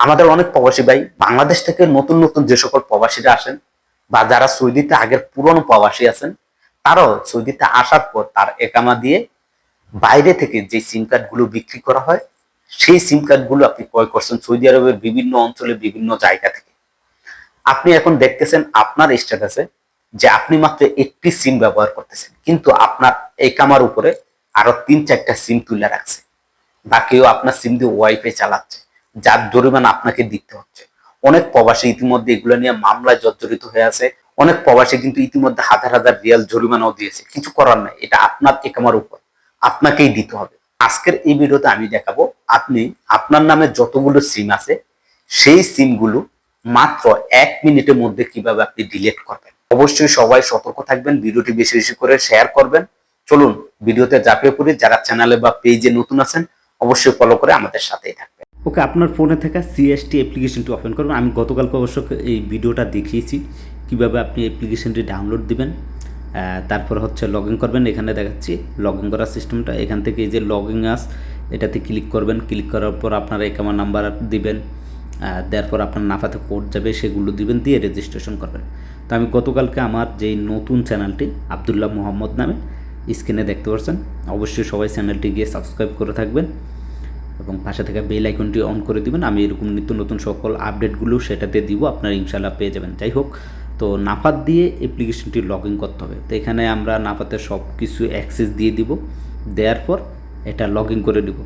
আমাদের অনেক প্রবাসী ভাই বাংলাদেশ থেকে নতুন নতুন যে সকল প্রবাসীরা আসেন বা যারা সৌদিতে আগের পুরনো প্রবাসী আছেন, তারাও সৌদিতে আসার পর তার একামা দিয়ে বাইরে থেকে যে সিম কার্ডগুলো বিক্রি করা হয়, সেই সিম কার্ডগুলো আপনি ক্রয় করছেন সৌদি আরবের বিভিন্ন অঞ্চলে বিভিন্ন জায়গা থেকে। আপনি এখন দেখতেছেন আপনার স্ট্যাটাসে যে আপনি মাত্র একটি সিম ব্যবহার করতেছেন, কিন্তু আপনার একামার উপরে আরও তিন চারটা সিম তুলে রাখছে। বা কেউ আপনার সিম দিয়ে ওয়াইফাই চালাচ্ছে। যার জরিমানা আপনাকে দিতে হচ্ছে। অনেক প্রবাসী ইতিমধ্যে এগুলো নিয়ে মামলায় জর্জরিত হয়ে আছে। অনেক প্রবাসী কিন্তু ইতিমধ্যে হাজার হাজার রিয়াল জরিমানাও দিয়েছে। কিছু করার নাই। এটা আপনার একামার উপর। আপনাকেই দিতে হবে। আজকের এই ভিডিওতে আমি দেখাবো, আপনি আপনার নামে যতগুলো সিম আছে, সেই সিমগুলো মাত্র এক মিনিটের মধ্যে কীভাবে আপনি ডিলিট করবেন। অবশ্যই সবাই সতর্ক থাকবেন, ভিডিওটি বেশি বেশি করে শেয়ার করবেন। চলুন, ভিডিওতে ঝাঁপিয়ে পড়ি। যারা চ্যানেলে বা পেজে নতুন আছেন, অবশ্যই ফলো করে আমাদের সাথেই থাকবেন ওকে আপনার ফোনে থাকা সিএসটি অ্যাপ্লিকেশনটি ওপেন করবেন। আমি গতকালকে অবশ্য এই ভিডিওটা দেখিয়েছি কীভাবে আপনি অ্যাপ্লিকেশনটি ডাউনলোড দিবেন তারপর হচ্ছে লগ ইন করবেন। এখানে দেখাচ্ছি লগ ইন করার সিস্টেমটা এখান থেকে এই যে লগ ইন আস এটাতে ক্লিক করবেন। ক্লিক করার পর আপনার একামার নাম্বার দিবেন আহ, দেওয়ার পর আপনার নাফাতে কোড যাবে সেগুলো দিবেন দিয়ে রেজিস্ট্রেশন করবেন। তো আমি গতকালকে আমার যেই নতুন চ্যানেলটি আবদুল্লাহ মোহাম্মদ নামে স্ক্রিনে দেখতে পাচ্ছেন। অবশ্যই সবাই চ্যানেলটি গিয়ে সাবস্ক্রাইব করে থাকবেন। এবং পাশে থেকে বেল আইকনটি অন করে দিবেন। আমি এরকম নিত্য নতুন সকল আপডেটগুলো সেটাতে দিব, আপনারা ইনশাল্লাহ পেয়ে যাবেন। যাই হোক, তো নাফাত দিয়ে অ্যাপ্লিকেশনটি লগ ইন করতে হবে। তো এখানে আমরা নাফাতে সব কিছু অ্যাক্সেস দিয়ে দিব। দেওয়ার পর এটা লগ ইন করে দিব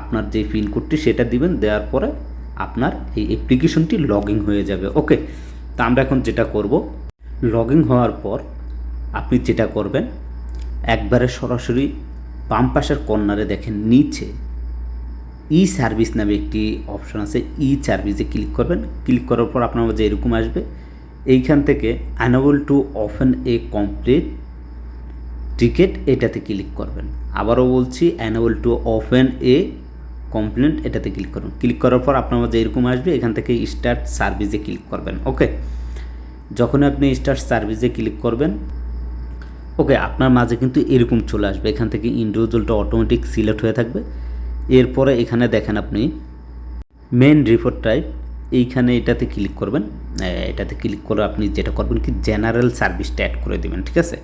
আপনার যে পিন কোডটি সেটা দিবেন, দেওয়ার পরে আপনার এই অ্যাপ্লিকেশনটি লগ ইন হয়ে যাবে। ওকে তা আমরা এখন যেটা করব লগ ইন হওয়ার পর আপনি যেটা করবেন, একবারে সরাসরি বাম পাশের কর্নারে দেখেন, নিচে ই সার্ভিস নামে একটি অপশন আছে, ই সার্ভিসে ক্লিক করবেন। ক্লিক করার পর আপনার যে এরকম আসবে। এইখান থেকে enable to open a complete ticket এটাতে ক্লিক করবেন। আবারও বলছি enable to open a complaint এটাতে ক্লিক করুন। ক্লিক করার পর আপনার মাঝে এরকম আসবে, এখান থেকে স্টার্ট সার্ভিসে ক্লিক করবেন। ওকে যখন আপনি স্টার্ট সার্ভিসে ক্লিক করবেন ওকে আপনার মাঝে কিন্তু এরকম চলে আসবে। এখান থেকে ইন্ডিভিজুয়ালটা অটোমেটিক সিলেক্ট হয়ে থাকবে। এরপরে এখানে দেখেন আপনি মেন রিপোর্ট টাইপ এইখানে এটাতে ক্লিক করবেন। এটাতে ক্লিক করে আপনি যেটা করবেন কি জেনারেল সার্ভিসটা অ্যাড করে দেবেন, ঠিক আছে?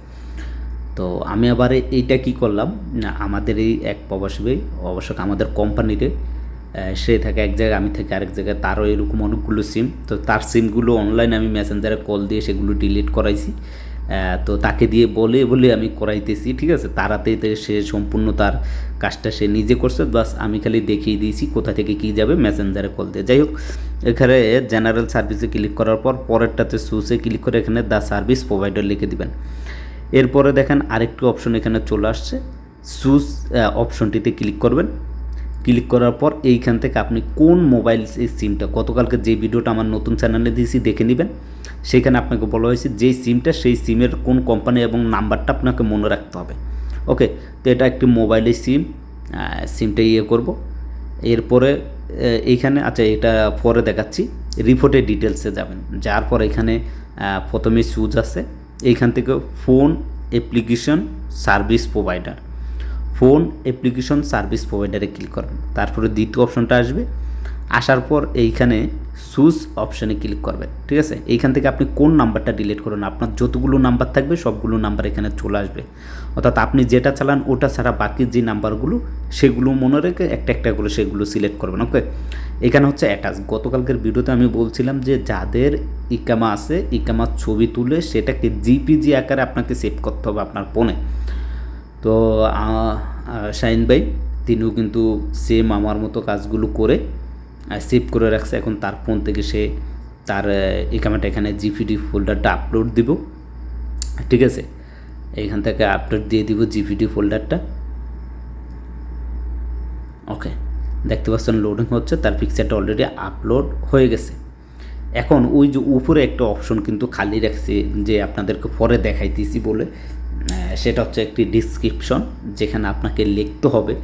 তো আমি আবার এইটা কি করলাম? না, আমাদের এই এক প্রবাসী অবশ্য আমাদের কোম্পানিতে সে থাকে এক জায়গায়, আমি থাকি আরেক জায়গায়, তারও এরকম অনেকগুলো সিম তো তার সিমগুলো অনলাইন আমি মেসেঞ্জারে কল দিয়ে সেগুলো ডিলিট করাইছি। তো তাকে দিয়ে বলে বলে আমি করাইতেছি, ঠিক আছে? তারাতেই তো সে সম্পূর্ণ তার কাজটা সে নিজে করছে, বাস আমি খালি দেখিয়ে দিয়েছি কোথা থেকে কী যাবে, মেসেঞ্জারে কল দিয়ে। যাই হোক, এখানে জেনারেল সার্ভিসে ক্লিক করার পর পরেরটাতে সুসে ক্লিক করে এখানে দ্য সার্ভিস প্রোভাইডার লিখে দিবেন। এরপরে দেখেন আরেকটি অপশন এখানে চলে আসছে। সুস অপশনটিতে ক্লিক করবেন। ক্লিক করার পর এইখান থেকে আপনি কোন মোবাইল এই সিমটা, গতকালকে যে ভিডিওটা আমার নতুন চ্যানেলে দিয়েছি দেখে নেবেন। সেখানে আপনাকে বলা হয়েছে যেই সিমটা সেই সিমের কোন কোম্পানি এবং নাম্বারটা আপনাকে মনে রাখতে হবে। ওকে, তো এটা একটি মোবাইলের সিম সিমটা ইয়ে করব। এরপরে এইখানে আচ্ছা এটা পরে দেখাচ্ছি। রিপোর্টের ডিটেলসে যাবেন। যার পর এখানে প্রথমে সুজ আছে। এইখান থেকে phone, application, service provider. Phone application service প্রোভাইডারে click করবেন তারপরে দ্বিতীয় অপশনটা আসবে। আসার পর এইখানে সুস অপশানে ক্লিক করবেন, ঠিক আছে? এইখান থেকে আপনি কোন নাম্বারটা ডিলিট করুন, আপনার যতগুলো নাম্বার থাকবে সবগুলো নাম্বার এখানে চলে আসবে। অর্থাৎ আপনি যেটা চালান ওটা ছাড়া বাকি যে নাম্বারগুলো, সেগুলো মনে রেখে একটা একটা করে সেগুলো সিলেক্ট করবেন, ওকে? এখানে হচ্ছে অ্যাটাচ। গতকালকের ভিডিওতে আমি বলছিলাম যে যাদের ইকামা আছে, ইকামার ছবি তুলে সেটাকে জিপিজি আকারে আপনাকে সেভ করতে হবে আপনার ফোনে। তো শাহিন ভাই, তিনিও কিন্তু সেম আমার মতো কাজগুলো করে সেভ করে রাখছে। এখন তার ফোন থেকে সে তার একামাটা এখানে জিপিডি ফোল্ডারটা আপলোড দিব। ঠিক আছে? এখান থেকে আপলোড দিয়ে দিব জিপিডি ফোল্ডারটা ওকে দেখতে পাচ্ছেন লোডিং হচ্ছে, তার পিকচারটা অলরেডি আপলোড হয়ে গেছে। এখন ওই যে উপরে একটা অপশন কিন্তু খালি রাখছে, যে আপনাদেরকে পরে দেখাইতেছি বলে। সেটা হচ্ছে একটি ডিসক্রিপশন যেখানে আপনাকে লিখতে হবে।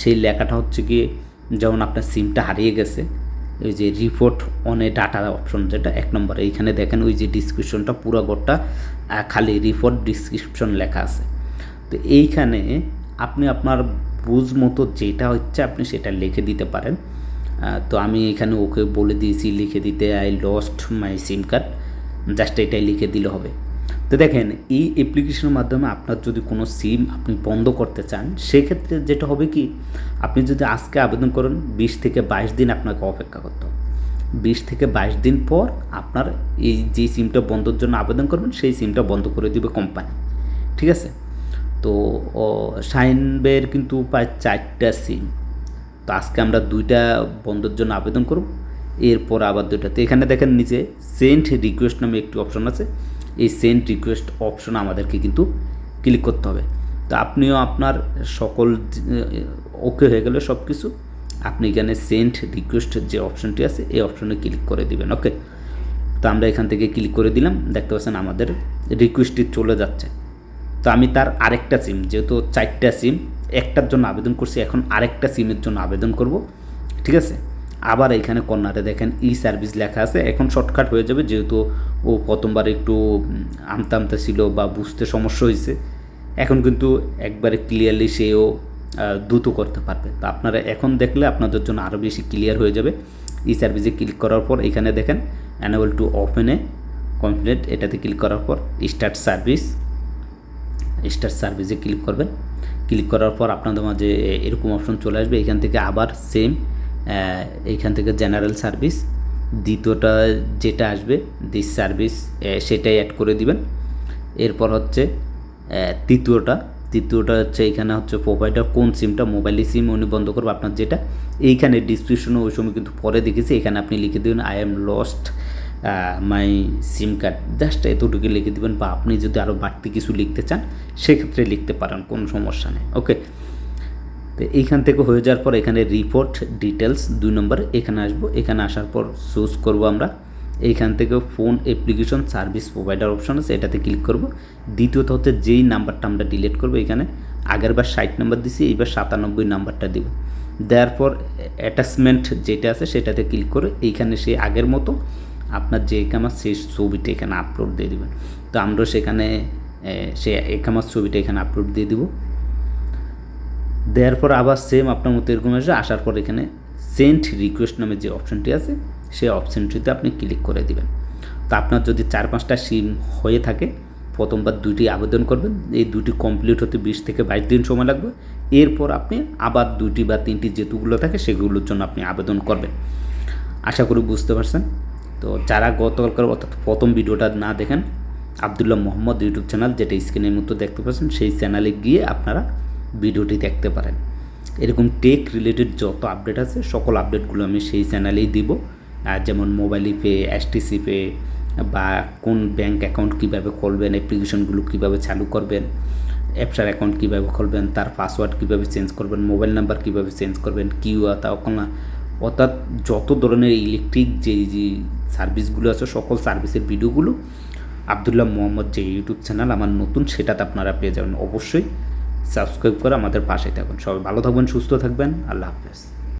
সেই লেখাটা হচ্ছে কি, যেমন আপনার সিমটা হারিয়ে গেছে, ওই যে রিপোর্ট অন ডাটা অপশন যেটা এক নম্বর। এইখানে দেখেন ওই যে ডিসক্রিপশনটা পুরো গোটা খালি রিপোর্ট ডিসক্রিপশন লেখা আছে। তো এইখানে আপনি আপনার বুঝ মতো যেটা হচ্ছে আপনি সেটা লিখে দিতে পারেন। তো আমি এখানে ওকে বলে দিয়েছি, লিখে দিতে I lost my SIM card just এটাই লিখে দিলে হবে। তো দেখেন, এই অ্যাপ্লিকেশনের মাধ্যমে আপনার যদি কোনো সিম আপনি বন্ধ করতে চান, সেক্ষেত্রে যেটা হবে কি, আপনি যদি আজকে আবেদন করেন, বিশ থেকে বাইশ দিন আপনাকে অপেক্ষা করতে বিশ থেকে বাইশ দিন পর আপনার এই যে সিমটা বন্ধর জন্য আবেদন করবেন, সেই সিমটা বন্ধ করে দিবে কোম্পানি ঠিক আছে? তো শাহিন কিন্তু প্রায় চারটা সিম তো আজকে আমরা দুইটা বন্ধর জন্য আবেদন করব। এরপর আবার দুইটা। তো এখানে দেখেন নিচে সেন্ট রিকোয়েস্ট নামে একটি অপশন আছে। এই সেন্ট রিকোয়েস্ট অপশন আমাদেরকে কিন্তু ক্লিক করতে হবে। তো আপনিও আপনার সকল ওকে হয়ে গেলে সব কিছু আপনি এখানে সেন্ট রিকোয়েস্ট যে অপশনটি আছে, এই অপশনে ক্লিক করে দিবেন ওকে তো আমরা এখান থেকে ক্লিক করে দিলাম, দেখতে পাচ্ছেন আমাদের রিকোয়েস্টটি চলে যাচ্ছে। তো আমি তার আরেকটা সিম যেহেতু চারটা সিম একটার জন্য আবেদন করছি, এখন আরেকটা সিমের জন্য আবেদন করব, ঠিক আছে? আবার এখানে কর্নারে দেখেন ই সার্ভিস লেখা আছে। এখন শর্টকাট হয়ে যাবে যেহেতু ও প্রথমবার একটু উম, আমতা আমতা ছিল বা বুঝতে সমস্যা হয়েছে। এখন কিন্তু একবারে ক্লিয়ারলি সেও দ্রুত করতে পারবে। তো আপনারা এখন দেখলে আপনাদের জন্য আরও বেশি ক্লিয়ার হয়ে যাবে। ই সার্ভিসে ক্লিক করার পর এখানে দেখেন অ্যানেবল টু ওপেনে কমপ্লিট এটাতে ক্লিক করার পর স্টার্ট সার্ভিস স্টার্ট সার্ভিসে ক্লিক করবেন। ক্লিক করার পর আপনাদের মাঝে এরকম অপশন চলে আসবে। এখান থেকে আবার সেম এইখান থেকে জেনারেল সার্ভিস দ্বিতীয়টা যেটা আসবে দিস সার্ভিস সেটাই অ্যাড করে দিবেন। এরপর হচ্ছে তৃতীয়টা তৃতীয়টা হচ্ছে এখানে হচ্ছে প্রোভাইডার কোন সিমটা মোবাইলে সিম উনি বন্ধ করবে, আপনার যেটা। এইখানে ডিসক্রিপশনে ওই সময় কিন্তু পরে দেখেছি, এখানে আপনি লিখে দেবেন I am lost my SIM card just এতটুকু লিখে দেবেন, বা আপনি যদি আরও বাড়তি কিছু লিখতে চান, সেক্ষেত্রে লিখতে পারেন, কোনো সমস্যা নেই। ওকে তো এইখান থেকে হয়ে যাওয়ার পর এখানে রিপোর্ট ডিটেলস দুই নম্বর এখানে আসব, এখানে আসার পর চুজ করব আমরা। এইখান থেকে phone application service provider option আছে, এটাতে ক্লিক করব। দ্বিতীয়ত হচ্ছে যেই নাম্বারটা আমরা ডিলিট করব এখানে, আগের বার ষাট নাম্বার দিছি, এইবার সাতানব্বই নাম্বারটা দিব। দেওয়ার পর অ্যাটাচমেন্ট যেটা আছে সেটাতে ক্লিক করে এইখানে সেই আগের মতো আপনার যে একামার সেই ছবিটা এখানে আপলোড দিয়ে দেবেন। তো আমরা সেখানে সে একামার ছবিটা এখানে আপলোড দিয়ে দিব। দেওয়ার পর আবার সেম আপনার মতো এরকম আসবে, আসার পর এখানে সেন্ট রিকোয়েস্ট নামে যে অপশনটি আছে, সেই অপশনটিতে আপনি ক্লিক করে দিবেন। তো আপনার যদি চার পাঁচটা সিম হয়ে থাকে, প্রথমবার দুইটি আবেদন করবেন, এই দুটি কমপ্লিট হতে বিশ থেকে বাইশ দিন সময় লাগবে। এরপর আপনি আবার দুইটি বা তিনটি যেতুগুলো থাকে, সেগুলোর জন্য আপনি আবেদন করবেন। আশা করি বুঝতে পারছেন? তো যারা গতকালকার অর্থাৎ প্রথম ভিডিওটা না দেখেন, আবদুল্লাহ মোহাম্মদ ইউটিউব চ্যানেল, যেটা স্ক্রিনের মতো দেখতে পাচ্ছেন, সেই চ্যানেলে গিয়ে আপনারা ভিডিওটি দেখতে পারেন। এরকম টেক রিলেটেড যত আপডেট আছে, সকল আপডেটগুলো আমি সেই চ্যানেলেই দিব। যেমন মোবাইল পে এসটিসি পে বা কোন ব্যাংক অ্যাকাউন্ট কীভাবে খুলবেন অ্যাপ্লিকেশনগুলো কীভাবে চালু করবেন অ্যাপসার অ্যাকাউন্ট কীভাবে খুলবেন, তার পাসওয়ার্ড কীভাবে চেঞ্জ করবেন মোবাইল নাম্বার কীভাবে চেঞ্জ করবেন কিউ তা ওখানে অর্থাৎ যত ধরনের ইলেকট্রিক যে যে সার্ভিসগুলো আছে, সকল সার্ভিসের ভিডিওগুলো আবদুল্লাহ মোহাম্মদ যে ইউটিউব চ্যানেল আমার নতুন, সেটাতে আপনারা পেয়ে যাবেন। অবশ্যই সাবস্ক্রাইব করে আমাদের পাশে থাকুন। সবাই ভালো থাকবেন সুস্থ থাকবেন। আল্লাহ হাফেজ।